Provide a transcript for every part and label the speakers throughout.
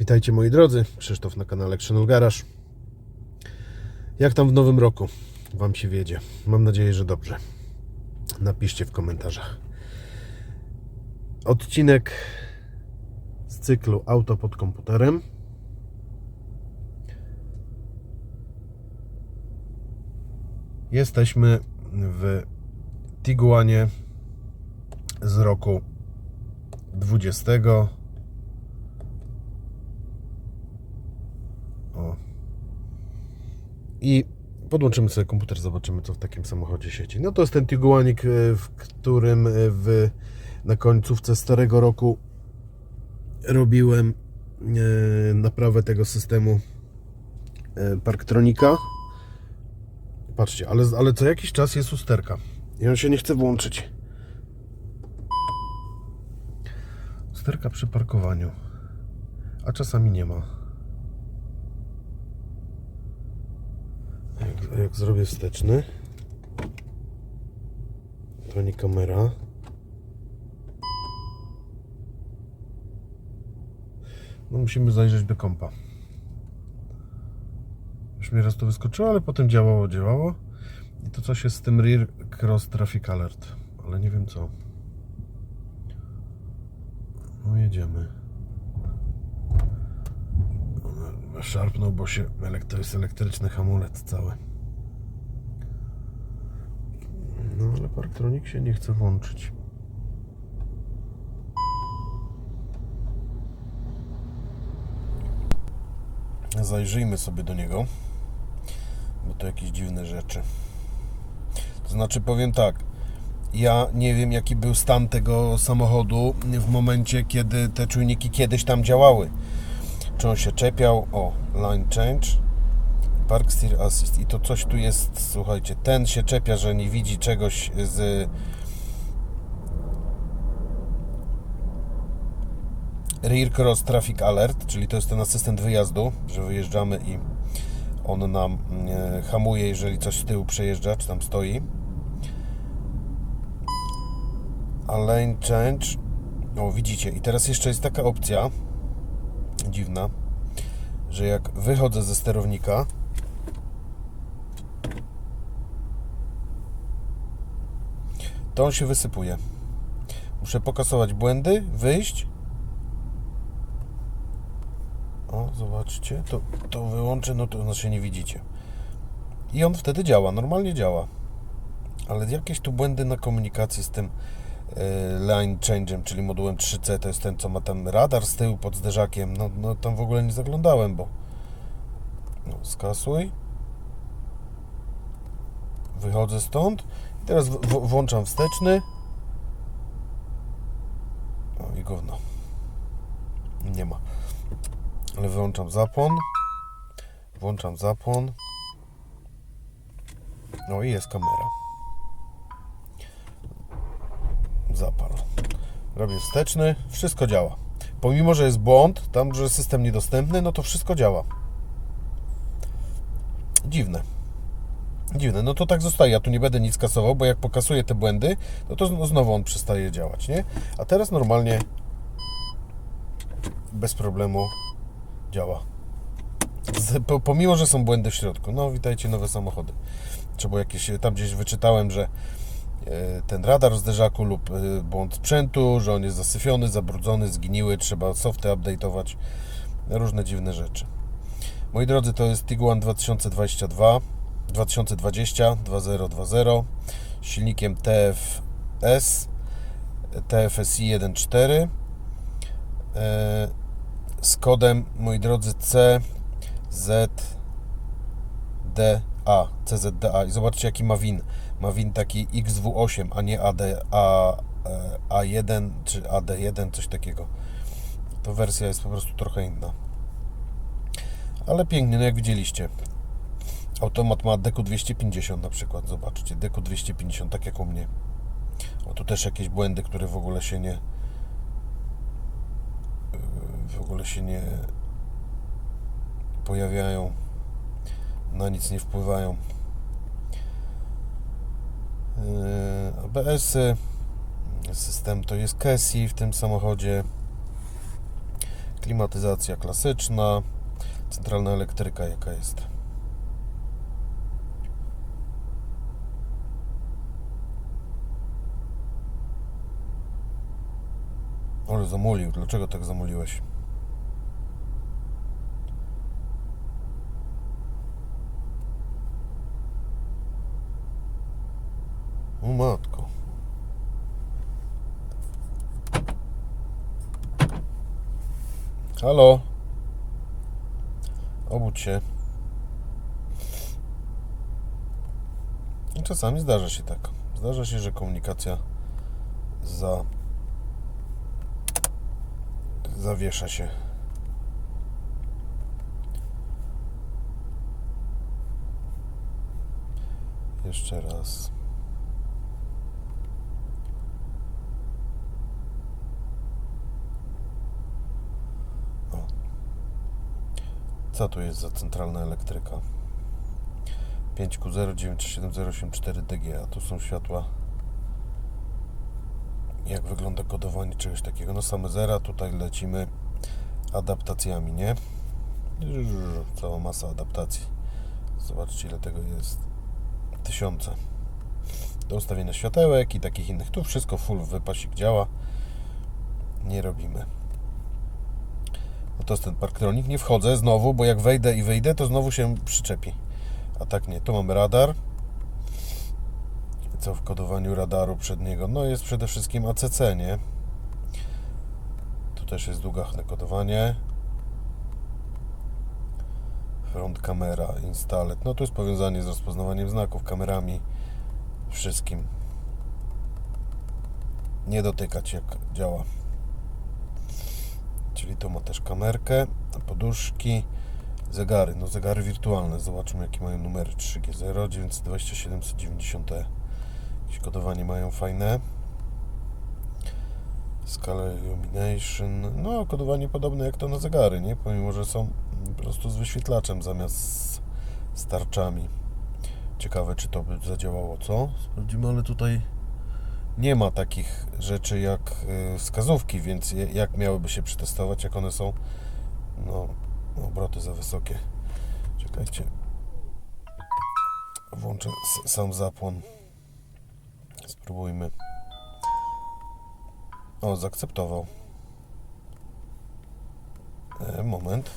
Speaker 1: Witajcie moi drodzy, Krzysztof na kanale Channel Garage. Jak tam w nowym roku Wam się wiedzie? Mam nadzieję, że dobrze. Napiszcie w komentarzach. Odcinek z cyklu Auto pod komputerem. Jesteśmy w Tiguanie z roku 20. O. I podłączymy sobie komputer, zobaczymy co w takim samochodzie siedzi. No to jest ten Tiguanik, e, w którym e, w, na końcówce starego roku robiłem e, naprawę tego systemu e, Parktronika. Patrzcie, ale, ale co jakiś czas jest usterka i on się nie chce włączyć. Usterka przy parkowaniu, a czasami nie ma. Jak, zrobię wsteczny, to nie kamera. No musimy zajrzeć do kompa. Już mi raz to wyskoczyło, ale potem działało, działało. I to coś jest z tym Rear Cross Traffic Alert, ale nie wiem co. No jedziemy. Szarpnął, bo się elek- to jest elektryczny hamulec cały. No ale Parktronik się nie chce włączyć. Zajrzyjmy sobie do niego, bo to jakieś dziwne rzeczy. To znaczy, powiem tak, ja nie wiem, jaki był stan tego samochodu w momencie, kiedy te czujniki kiedyś tam działały. Czy on się czepiał? O, line change, park steer assist. I to coś tu jest, słuchajcie, ten się czepia, że nie widzi czegoś z Rear Cross Traffic Alert, czyli to jest ten asystent wyjazdu, że wyjeżdżamy i on nam e, hamuje, jeżeli coś z tyłu przejeżdża, czy tam stoi. A lane change. O, widzicie. I teraz jeszcze jest taka opcja dziwna, że jak wychodzę ze sterownika, to on się wysypuje. Muszę pokasować błędy, wyjść. O, zobaczcie, to, to wyłączę, no to znaczy nie widzicie. I on wtedy działa, normalnie działa. Ale jakieś tu błędy na komunikacji z tym e, line change'em, czyli modułem 3C, to jest ten, co ma tam radar z tyłu pod zderzakiem. No, no tam w ogóle nie zaglądałem, bo no, skasuj. Wychodzę stąd. I teraz w, włączam wsteczny. O i gówno. Nie ma. Ale wyłączam zapłon. Włączam zapłon. No i jest kamera. Zapal. Robię wsteczny. Wszystko działa. Pomimo, że jest błąd, tam, że system niedostępny, no to wszystko działa. Dziwne. Dziwne. No to tak zostaje. Ja tu nie będę nic kasował, bo jak pokasuję te błędy, no to zn- znowu on przestaje działać, nie? A teraz normalnie bez problemu działa. Z, po, pomimo, że są błędy w środku. No, witajcie, nowe samochody. Trzeba jakieś, tam gdzieś wyczytałem, że e, ten radar zderzaku lub e, błąd sprzętu, że on jest zasyfiony, zabrudzony, zgniły, trzeba softy update'ować, różne dziwne rzeczy. Moi drodzy, to jest Tiguan 2022, 2020, 2020, silnikiem TFS, TFSI 1.4, e, z kodem, moi drodzy, CZDA, CZDA. I zobaczcie, jaki ma win. Ma win taki XW8, a nie AD, A, e, A1 czy AD1, coś takiego. To wersja jest po prostu trochę inna. Ale pięknie, no jak widzieliście. Automat ma Deku 250 na przykład, zobaczcie. Deku 250, tak jak u mnie. O, tu też jakieś błędy, które w ogóle się nie w ogóle się nie pojawiają, na nic nie wpływają. Yy, ABS-y, system to jest KESI w tym samochodzie. Klimatyzacja klasyczna. Centralna elektryka jaka jest. Ale zamulił. Dlaczego tak zamuliłeś? O matko. Halo? Obudź się. I Czasami zdarza się tak. Zdarza się, że komunikacja za zawiesza się. Jeszcze raz. O. Co tu jest za centralna elektryka? 5Q097084DG, a tu są światła. Jak wygląda kodowanie czegoś takiego? No same zera, tutaj lecimy adaptacjami, nie? Cała masa adaptacji. Zobaczcie ile tego jest. Tysiące. Do ustawienia światełek i takich innych. Tu wszystko full wypasik działa. Nie robimy. No to jest ten parktronik. Nie wchodzę znowu, bo jak wejdę i wyjdę, to znowu się przyczepi. A tak nie. Tu mamy radar. Co w kodowaniu radaru przedniego? No jest przede wszystkim ACC, nie? Tu też jest długachne kodowanie. Front kamera, instalet. No tu jest powiązanie z rozpoznawaniem znaków, kamerami, wszystkim. Nie dotykać jak działa. Czyli tu ma też kamerkę, poduszki, zegary. No zegary wirtualne. Zobaczmy jakie mają numery 3G0, 920, 790 Jakieś kodowanie mają fajne. Scala Illumination. No, kodowanie podobne jak to na zegary, nie? Pomimo, że są po prostu z wyświetlaczem zamiast z tarczami. Ciekawe, czy to by zadziałało, co? Sprawdzimy, ale tutaj nie ma takich rzeczy jak y, wskazówki, więc jak miałyby się przetestować, jak one są no, obroty za wysokie. Czekajcie. Włączę sam zapłon. Spróbujmy. O, zaakceptował. E, moment.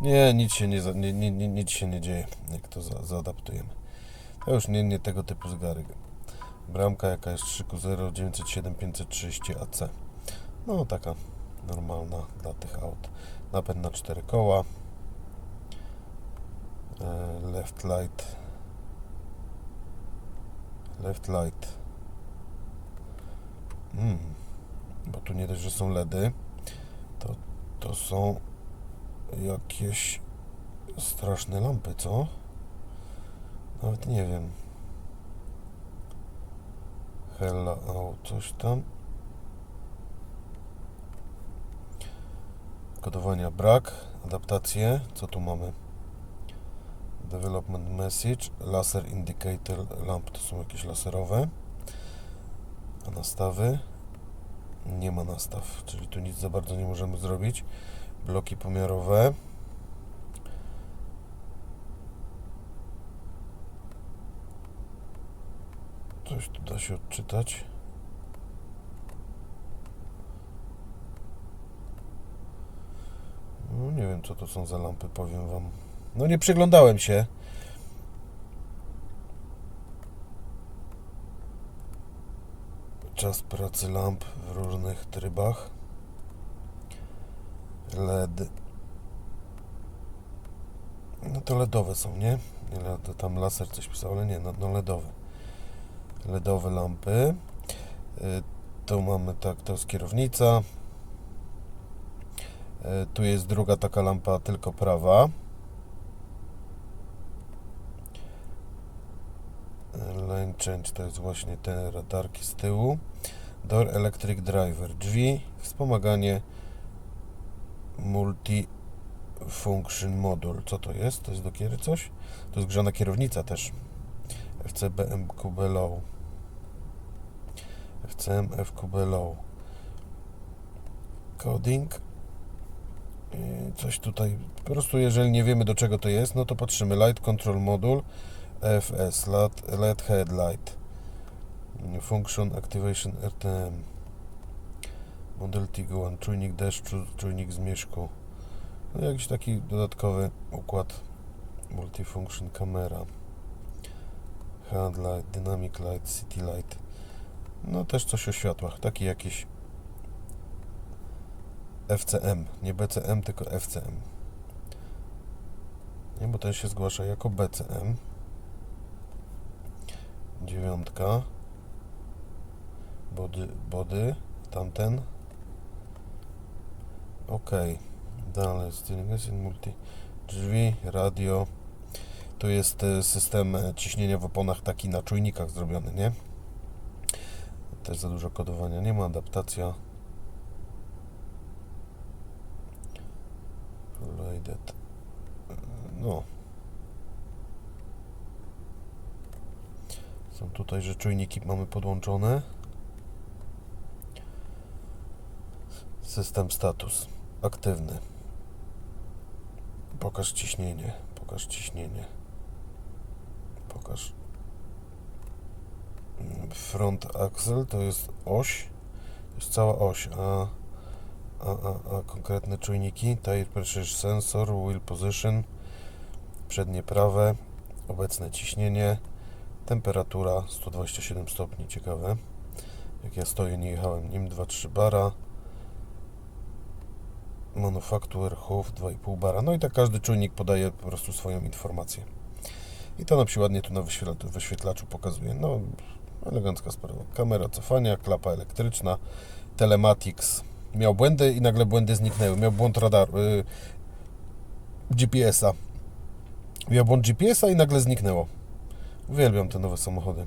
Speaker 1: Nie, nic się nie, nie, nie, nic się nie dzieje, jak to za, zaadaptujemy. To już nie, nie tego typu zegary. Bramka jaka jest 3Q0 907 530 AC. No taka normalna dla tych aut. Napęd na cztery koła. E, Left light. Left light. Mm. Bo tu nie dość, że są LEDy, to, to są jakieś straszne lampy, co? Nawet nie wiem. O, coś tam. Kodowania brak, adaptacje. Co tu mamy? Development message, laser indicator lamp to są jakieś laserowe. A nastawy? Nie ma nastaw, czyli tu nic za bardzo nie możemy zrobić. Bloki pomiarowe. Coś się odczytać. No nie wiem co to są za lampy, powiem wam. No nie przyglądałem się. Czas pracy lamp w różnych trybach. LED. No to LEDowe są, nie? LED, tam laser coś pisał, ale nie, no, no LEDowe. LEDowe lampy. Y, Tu mamy tak, to jest kierownica. Y, Tu jest druga taka lampa, tylko prawa. Lane change to jest właśnie te radarki z tyłu. Door electric driver, drzwi, wspomaganie multi Function Module. Co to jest? To jest do kiery coś? To jest grzana kierownica też. FCBM QB Low. FCM FQB Low. Coding. Coś tutaj, po prostu jeżeli nie wiemy do czego to jest, no to patrzymy. Light Control Module FS, LED, LED Headlight. Function Activation RTM. Model Tiguan, czujnik deszczu, czujnik zmierzchu. No jakiś taki dodatkowy układ multifunction kamera. Headlight, Dynamic Light, City Light. No też coś o światłach, taki jakiś FCM, nie BCM, tylko FCM. Nie, bo ten się zgłasza jako BCM. Dziewiątka. Body, body, tamten. Ok. Dalej, steering engine, multi. Drzwi, radio. Tu jest e, system e, ciśnienia w oponach taki na czujnikach zrobiony, nie? Też za dużo kodowania nie ma, adaptacja. No. Są tutaj, że czujniki mamy podłączone. System status. Aktywny. Pokaż ciśnienie. Pokaż ciśnienie. Pokaż. Front axle to jest oś. To jest cała oś, a, a, a, a konkretne czujniki. Tire pressure sensor, wheel position, przednie prawe, obecne ciśnienie, temperatura 127 stopni. Ciekawe. Jak ja stoję, nie jechałem nim 2-3 bara. Manufaktur, HUF 2,5 bara. No i tak każdy czujnik podaje po prostu swoją informację. I to nam się ładnie tu na wyświetla- wyświetlaczu pokazuje. No, elegancka sprawa. Kamera cofania, klapa elektryczna, telematics. Miał błędy i nagle błędy zniknęły. Miał błąd radaru, y, GPS-a. Miał błąd GPS-a i nagle zniknęło. Uwielbiam te nowe samochody.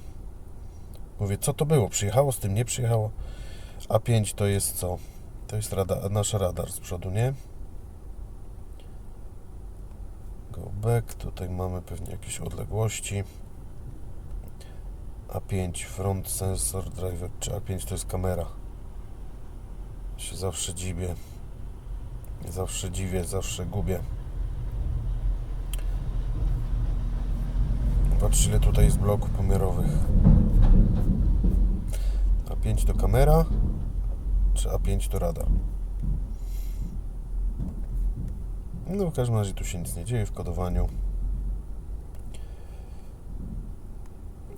Speaker 1: Mówię, co to było? Przyjechało z tym, nie przyjechało? A5 to jest co? To jest nasz radar z przodu, nie? Go back, tutaj mamy pewnie jakieś odległości. A5 front sensor driver, czy A5 to jest kamera? Się zawsze dziwię. Zawsze dziwię, zawsze gubię. Patrz ile tutaj jest bloków pomiarowych. A5 to kamera, czy A5 to radar. No w każdym razie tu się nic nie dzieje w kodowaniu.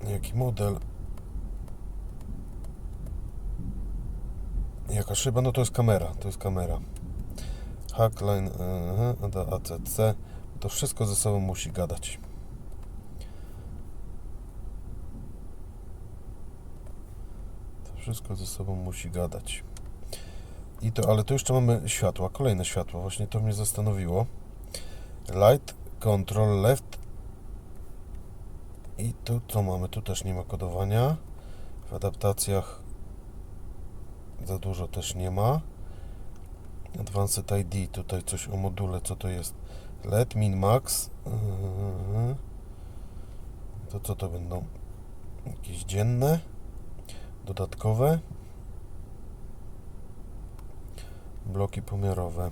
Speaker 1: Jaki model? Jaka szyba? No to jest kamera, to jest kamera. Hackline, yy, ACC. To wszystko ze sobą musi gadać. To wszystko ze sobą musi gadać. I to, ale tu jeszcze mamy światła, kolejne światła. Właśnie to mnie zastanowiło. Light, control left. I tu co mamy? Tu też nie ma kodowania. W adaptacjach za dużo też nie ma. Advanced ID, tutaj coś o module, co to jest? LED, min, max. Yy. To co to będą? Jakieś dzienne, dodatkowe. Bloki pomiarowe.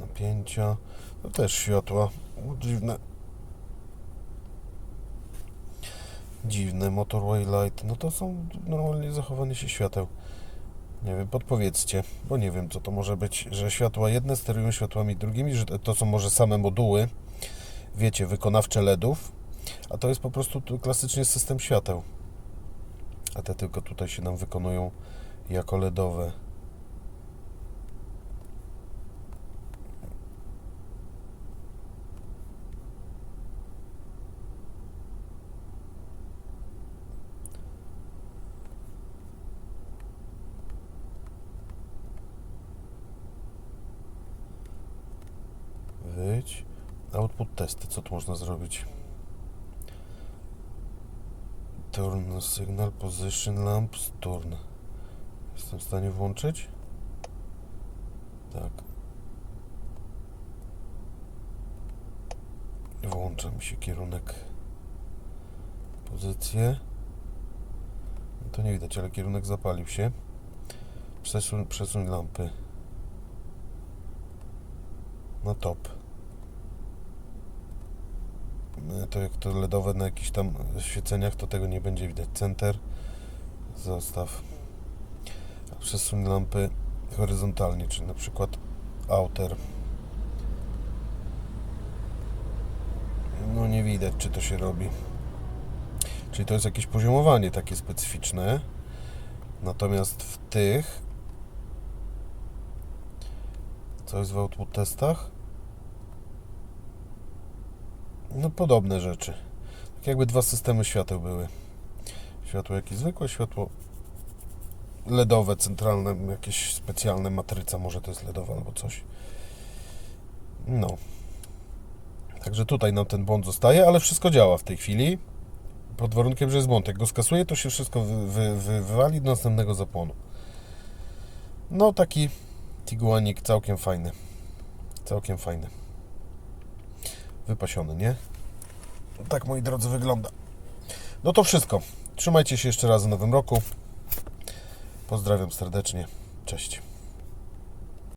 Speaker 1: Napięcia. To też światła. O, Dziwne. Dziwne. Motorway light. No to są normalnie zachowanie się świateł. Nie wiem, podpowiedzcie, bo nie wiem co to może być, że światła jedne sterują światłami drugimi, że to są może same moduły, wiecie, wykonawcze LEDów, a to jest po prostu tu klasycznie system świateł. A te tylko tutaj się nam wykonują jako LEDowe. Wyjdź. Output testy. Co tu można zrobić? Turn signal position lamps turn. Jestem w stanie włączyć? Tak. Włącza mi się kierunek. Pozycję. No to nie widać, ale kierunek zapalił się. Przesuń, przesuń lampy. Na top. To jak to LEDowe na jakichś tam świeceniach, to tego nie będzie widać. Center. Zostaw. Przesuń lampy horyzontalnie, czyli na przykład outer. No nie widać, czy to się robi. Czyli to jest jakieś poziomowanie takie specyficzne. Natomiast w tych co jest w output testach? No podobne rzeczy. Tak jakby dwa systemy świateł były. Światło jakieś zwykłe, światło LEDowe, centralne, jakieś specjalne matryca, może to jest LEDowe albo coś. No. Także tutaj nam ten błąd zostaje, ale wszystko działa w tej chwili. Pod warunkiem, że jest błąd. Jak go skasuje, to się wszystko wy, wy, wywali do następnego zapłonu. No taki Tiguanik całkiem fajny. Całkiem fajny. Wypasiony, nie? Tak, moi drodzy, wygląda. No to wszystko. Trzymajcie się jeszcze raz w nowym roku. Pozdrawiam serdecznie. Cześć.